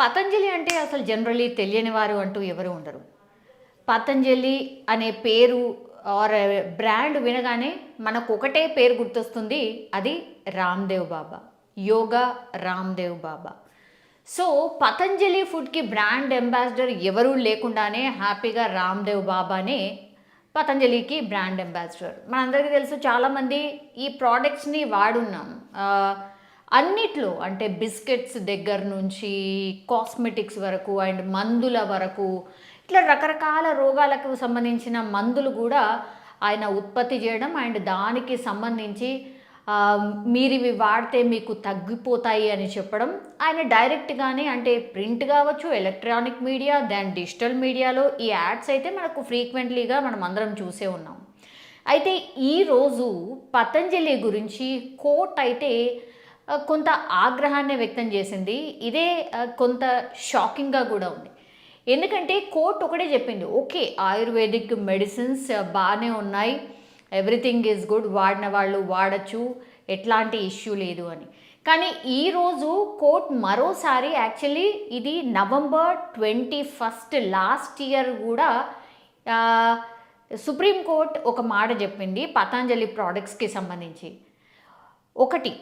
పతంజలి అంటే అసలు జనరలీ తెలియని వారు అంటూ ఎవరు ఉండరు. పతంజలి అనే పేరు ఆర్ బ్రాండ్ వినగానే మనకు ఒకటే పేరు గుర్తొస్తుంది అది రామ్దేవ్ బాబా. యోగా రామ్దేవ్ బాబా. సో పతంజలి ఫుడ్కి బ్రాండ్ అంబాసిడర్ ఎవరూ లేకుండానే హ్యాపీగా రామ్దేవ్ బాబానే పతంజలికి బ్రాండ్ అంబాసిడర్ మనందరికీ తెలుసు చాలామంది ఈ ప్రోడక్ట్స్ని వాడున్నాం. అన్నిట్లో అంటే బిస్కెట్స్ దగ్గర నుంచి కాస్మెటిక్స్ వరకు అండ్ మందుల వరకు ఇట్లా రకరకాల రోగాలకు సంబంధించిన మందులు కూడా ఆయన ఉత్పత్తి చేయడం అండ్ దానికి సంబంధించి మీరు ఇవి వాడితే మీకు తగ్గిపోతాయి అని చెప్పడం. ఆయన డైరెక్ట్గానే అంటే ప్రింట్ కావచ్చు ఎలక్ట్రానిక్ మీడియా దెన్ డిజిటల్ మీడియాలో ఈ యాడ్స్ అయితే మనకు ఫ్రీక్వెంట్లీగా మనం అందరం చూసే ఉన్నాం. అయితే ఈరోజు పతంజలి గురించి కోట్ అయితే కొంత ఆగ్రహాన్ని వ్యక్తం చేసింది. ఇదే కొంత షాకింగ్గా కూడా ఉంది. ఎందుకంటే కోర్ట్ ఒకటే చెప్పింది ఓకే ఆయుర్వేదిక్ మెడిసిన్స్ బాగానే ఉన్నాయి. Everything is good. వాడిన వాళ్ళు వాడచ్చు. ఎట్లాంటి ఇష్యూ లేదు అని. కానీ ఈరోజు కోర్ట్ మరోసారి యాక్చువల్లీ ఇది November twenty first last year కూడా సుప్రీంకోర్టు ఒక మాట చెప్పింది పతాంజలి ప్రోడక్ట్స్కి సంబంధించి. ఒకటి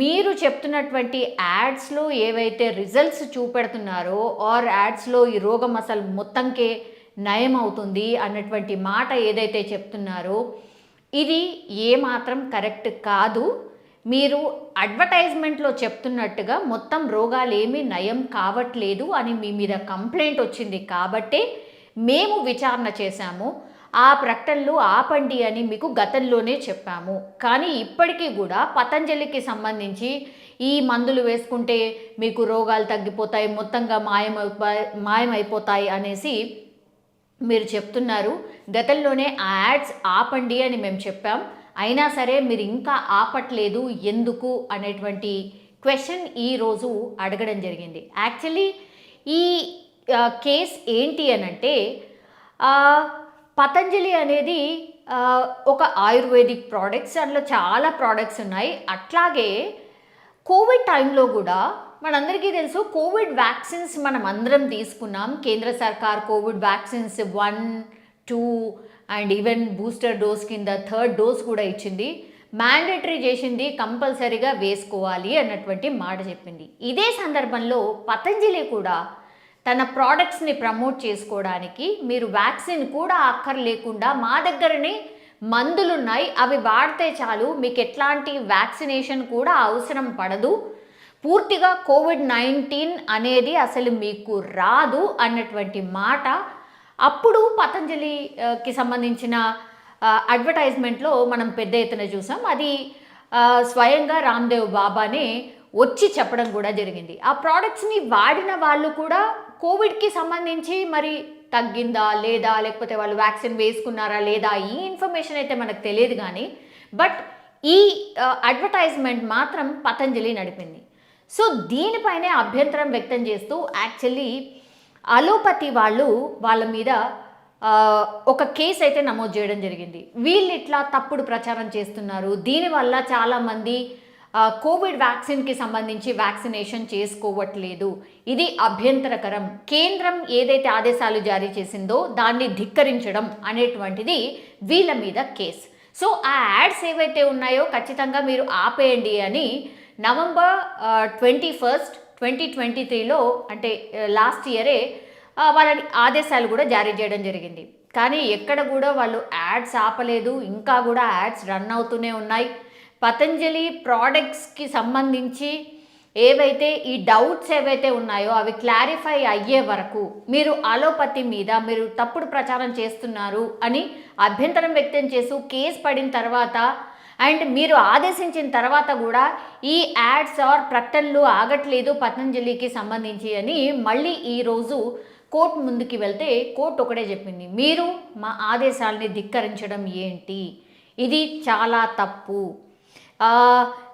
మీరు చెప్తున్నటువంటి యాడ్స్లో ఏవైతే రిజల్ట్స్ చూపెడుతున్నారో ఆర్ యాడ్స్లో ఈ రోగం అసలు మొత్తంకే నయం అవుతుంది అన్నటువంటి మాట ఏదైతే చెప్తున్నారో ఇది ఏమాత్రం కరెక్ట్ కాదు. మీరు అడ్వర్టైజ్మెంట్లో చెప్తున్నట్టుగా మొత్తం రోగాలు ఏమీ నయం కావట్లేదు అని మీ మీద కంప్లైంట్ వచ్చింది కాబట్టే మేము విచారణ చేశాము. ఆ ప్రకటనలు ఆపండి అని మీకు గతంలోనే చెప్పాము. కానీ ఇప్పటికీ కూడా పతంజలికి సంబంధించి ఈ మందులు వేసుకుంటే మీకు రోగాలు తగ్గిపోతాయి మొత్తంగా మాయమైపోయి మాయమైపోతాయి అనేసి మీరు చెప్తున్నారు. గతంలోనే ఆ యాడ్స్ ఆపండి అని మేము చెప్పాం. అయినా సరే మీరు ఇంకా ఆపట్లేదు ఎందుకు అనేటువంటి క్వశ్చన్ ఈరోజు అడగడం జరిగింది. యాక్చువల్లీ ఈ కేస్ ఏంటి అనంటే పతంజలి అనేది ఒక ఆయుర్వేదిక్ ప్రోడక్ట్స్ అందులో చాలా ప్రోడక్ట్స్ ఉన్నాయి. అట్లాగే కోవిడ్ టైంలో కూడా మనందరికీ తెలుసు కోవిడ్ వ్యాక్సిన్స్ మనం అందరం తీసుకున్నాం. కేంద్ర సర్కార్ covid vaccines one two and even booster dose కింద థర్డ్ డోస్ కూడా ఇచ్చింది. మ్యాండేటరీ చేసింది కంపల్సరీగా వేసుకోవాలి అన్నటువంటి మాట చెప్పింది. ఇదే సందర్భంలో పతంజలి కూడా తన ప్రోడక్ట్స్ని ప్రమోట్ చేసుకోవడానికి మీరు వ్యాక్సిన్ కూడా అక్కర్లేకుండా మా దగ్గరనే మందులు ఉన్నాయి అవి వాడితే చాలు మీకు ఎట్లాంటి వ్యాక్సినేషన్ కూడా అవసరం పడదు. పూర్తిగా కోవిడ్ నైన్టీన్ అనేది అసలు మీకు రాదు అన్నటువంటి మాట. అప్పుడు పతంజలికి సంబంధించిన అడ్వర్టైజ్మెంట్లో మనం పెద్ద ఎత్తున చూసాం. అది స్వయంగా రామ్దేవ్ బాబానే వచ్చి చెప్పడం కూడా జరిగింది. ఆ ప్రోడక్ట్స్ని వాడిన వాళ్ళు కూడా కోవిడ్కి సంబంధించి మరి తగ్గిందా లేదా? లేకపోతే వాళ్ళు వ్యాక్సిన్ వేసుకున్నారా లేదా? ఈ ఇన్ఫర్మేషన్ అయితే మనకు తెలియదు కానీ బట్ ఈ అడ్వర్టైజ్మెంట్ మాత్రం పతంజలి నడిపింది. సో దీనిపైనే అభ్యంతరం వ్యక్తం చేస్తూ యాక్చువల్లీ అలోపతి వాళ్ళు వాళ్ళ మీద ఒక కేసు అయితే నమోదు చేయడం జరిగింది. వీళ్ళు ఇట్లా తప్పుడు ప్రచారం చేస్తున్నారు. దీనివల్ల చాలామంది కోవిడ్ వ్యాక్సిన్కి సంబంధించి వ్యాక్సినేషన్ చేసుకోవట్లేదు. ఇది అభ్యంతరకరం. కేంద్రం ఏదైతే ఆదేశాలు జారీ చేసిందో దాన్ని ధిక్కరించడం అనేటువంటిది వీళ్ళ మీద కేసు. సో ఆ యాడ్స్ ఏవైతే ఉన్నాయో ఖచ్చితంగా మీరు ఆపేయండి అని November twenty first twenty twenty త్రీలో అంటే లాస్ట్ ఇయరే వాళ్ళని ఆదేశాలు కూడా జారీ చేయడం జరిగింది. కానీ ఎక్కడ కూడా వాళ్ళు యాడ్స్ ఆపలేదు. ఇంకా కూడా యాడ్స్ రన్ అవుతూనే ఉన్నాయి. పతంజలి ప్రోడక్ట్స్కి సంబంధించి ఏవైతే ఈ డౌట్స్ ఏవైతే ఉన్నాయో అవి క్లారిఫై అయ్యే వరకు మీరు అలోపతి మీద మీరు తప్పుడు ప్రచారం చేస్తున్నారు అని అభ్యంతరం వ్యక్తం చేస్తూ కేసు పడిన తర్వాత అండ్ మీరు ఆదేశించిన తర్వాత కూడా ఈ యాడ్స్ ఆర్ ప్రకటనలు ఆగట్లేదు పతంజలికి సంబంధించి అని మళ్ళీ ఈరోజు కోర్టు ముందుకి వెళ్తే కోర్టు ఒకటే చెప్పింది. మీరు మా ఆదేశాలని ధిక్కరించడం ఏంటి? ఇది చాలా తప్పు.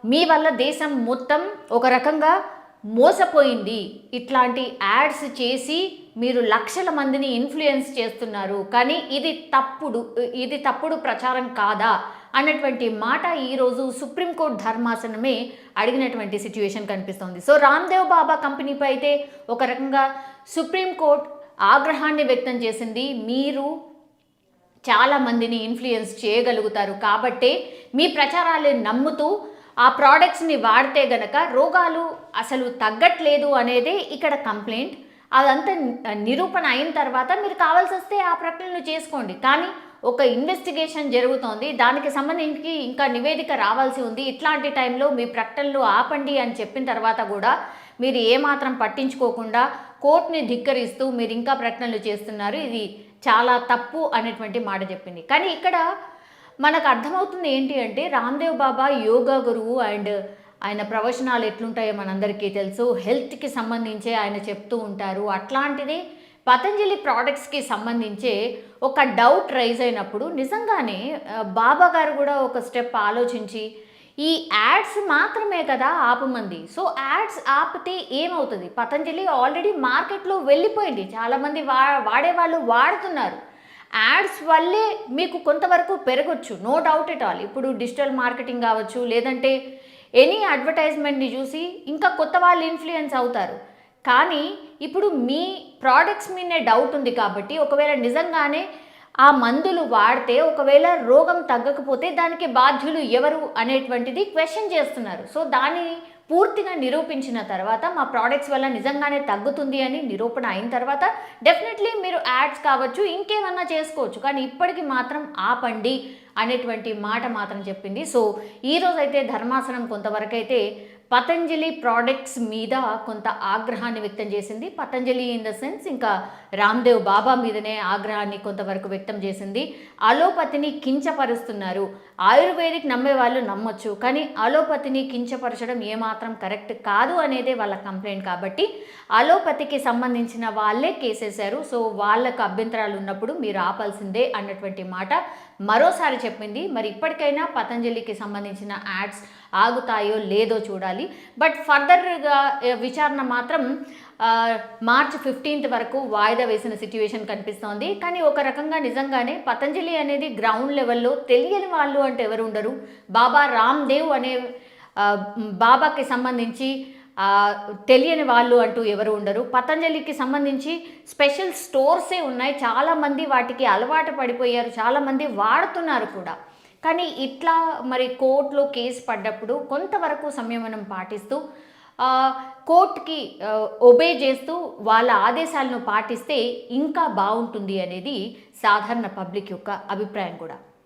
మీ వల్ల దేశం మొత్తం ఒక రకంగా మోసపోయింది. ఇట్లాంటి యాడ్స్ చేసి మీరు లక్షల మందిని ఇన్ఫ్లుయెన్స్ చేస్తున్నారు. కానీ ఇది తప్పుడు ఇది తప్పుడు ప్రచారం కాదా? అన్నటువంటి మాట ఈరోజు సుప్రీంకోర్టు ధర్మాసనమే అడిగినటువంటి సిచ్యువేషన్ కనిపిస్తోంది. సో రామ్దేవ్ బాబా కంపెనీపై అయితే ఒక రకంగా సుప్రీంకోర్టు ఆగ్రహాన్ని వ్యక్తం చేసింది. మీరు చాలా మందిని ఇన్ఫ్లుయెన్స్ చేయగలుగుతారు. కాబట్టే మీ ప్రచారాలు నమ్ముతూ ఆ ప్రోడక్ట్స్ని వాడితే గనక రోగాలు అసలు తగ్గట్లేదు అనేదే ఇక్కడ కంప్లైంట్ అదంతా నిరూపణ అయిన తర్వాత మీరు కావాల్సి వస్తే ఆ ప్రకటనలు చేసుకోండి. కానీ ఒక ఇన్వెస్టిగేషన్ జరుగుతోంది. దానికి సంబంధించి ఇంకా నివేదిక రావాల్సి ఉంది. ఇట్లాంటి టైంలో మీ ప్రకటనలు ఆపండి అని చెప్పిన తర్వాత కూడా మీరు ఏమాత్రం పట్టించుకోకుండా కోర్టుని ధిక్కరిస్తూ మీరు ఇంకా ప్రకటనలు చేస్తున్నారు. ఇది చాలా తప్పు అనేటువంటి మాట చెప్పింది. కానీ ఇక్కడ మనకు అర్థమవుతుంది ఏంటి అంటే రామ్దేవ్ బాబా యోగా గురువు అండ్ ఆయన ప్రవచనాలు ఎట్లుంటాయో మనందరికీ తెలుసు. హెల్త్కి సంబంధించే ఆయన చెప్తూ ఉంటారు. అట్లాంటిది పతంజలి ప్రోడక్ట్స్కి సంబంధించే ఒక డౌట్ రైజ్ అయినప్పుడు నిజంగానే బాబా గారు కూడా ఒక స్టెప్ ఆలోచించి ఈ యాడ్స్ మాత్రమే కదా ఆపమంది. సో యాడ్స్ ఆపితే ఏమవుతుంది? పతంజలి ఆల్రెడీ మార్కెట్లో వెళ్ళిపోయింది. చాలామంది వా వాడే వాళ్ళు వాడుతున్నారు. యాడ్స్ వల్లే మీకు కొంతవరకు పెరగచ్చు. No doubt at all. ఇప్పుడు డిజిటల్ మార్కెటింగ్ కావచ్చు లేదంటే ఎనీ అడ్వర్టైజ్మెంట్ని చూసి ఇంకా కొత్త వాళ్ళు ఇన్ఫ్లుయెన్స్ అవుతారు. కానీ ఇప్పుడు మీ ప్రోడక్ట్స్ మీదే డౌట్ ఉంది కాబట్టి ఒకవేళ నిజంగానే ఆ మందులు వాడితే ఒకవేళ రోగం తగ్గకపోతే దానికి బాధ్యులు ఎవరు అనేటువంటిది క్వశ్చన్ చేస్తున్నారు. సో దానిని పూర్తిగా నిరూపించిన తర్వాత మా ప్రోడక్ట్స్ వల్ల నిజంగానే తగ్గుతుంది అని నిరూపణ అయిన తర్వాత డెఫినెట్లీ మీరు యాడ్స్ కావచ్చు ఇంకేమన్నా చేసుకోవచ్చు. కానీ ఇప్పటికి మాత్రం ఆపండి అనేటువంటి మాట మాత్రం చెప్పింది. సో ఈరోజైతే అయితే ధర్మాసనం కొంతవరకైతే పతంజలి ప్రోడక్ట్స్ మీద కొంత ఆగ్రహాన్ని వ్యక్తం చేసింది. పతంజలి ఇన్ ద సెన్స్ ఇంకా రామ్దేవ్ బాబా మీదనే ఆగ్రహాన్ని కొంతవరకు వ్యక్తం చేసింది. అలోపతిని కించపరుస్తున్నారు. ఆయుర్వేదిక్ నమ్మే వాళ్ళు నమ్మొచ్చు కానీ అలోపతిని కించపరచడం ఏమాత్రం కరెక్ట్ కాదు అనేదే వాళ్ళ కంప్లైంట్ కాబట్టి అలోపతికి సంబంధించిన వాళ్ళే కేసేశారు. సో వాళ్ళకు అభ్యంతరాలు ఉన్నప్పుడు మీరు ఆపాల్సిందే అన్నటువంటి మాట మరోసారి చెప్పింది మరి ఇప్పటికైనా పతంజలికి సంబంధించిన యాడ్స్ ఆగుతాయో లేదో చూడాలి. బట్ ఫర్దర్గా విచారణ మాత్రం మార్చ్ ఫిఫ్టీన్త్ వరకు వాయిదా వేసిన సిట్యువేషన్ కనిపిస్తోంది. కానీ ఒక రకంగా నిజంగానే పతంజలి అనేది గ్రౌండ్ లెవెల్లో తెలియని వాళ్ళు అంటే ఎవరు ఉండరు. బాబా రామ్దేవ్ అనే బాబాకి సంబంధించి తెలియని వాళ్ళు అంటూ ఎవరు ఉండరు. పతంజలికి సంబంధించి స్పెషల్ స్టోర్సే ఉన్నాయి. చాలామంది వాటికి అలవాటు పడిపోయారు. చాలామంది వాడుతున్నారు కూడా. కానీ ఇట్లా మరి కోర్టులో కేసు పడ్డప్పుడు కొంతవరకు సంయమనం పాటిస్తూ కోర్ట్కి కోర్టుకి ఒబే చేస్తూ వాళ్ళ ఆదేశాలను పాటిస్తే ఇంకా బాగుంటుంది అనేది సాధారణ పబ్లిక్ యొక్క అభిప్రాయం కూడా.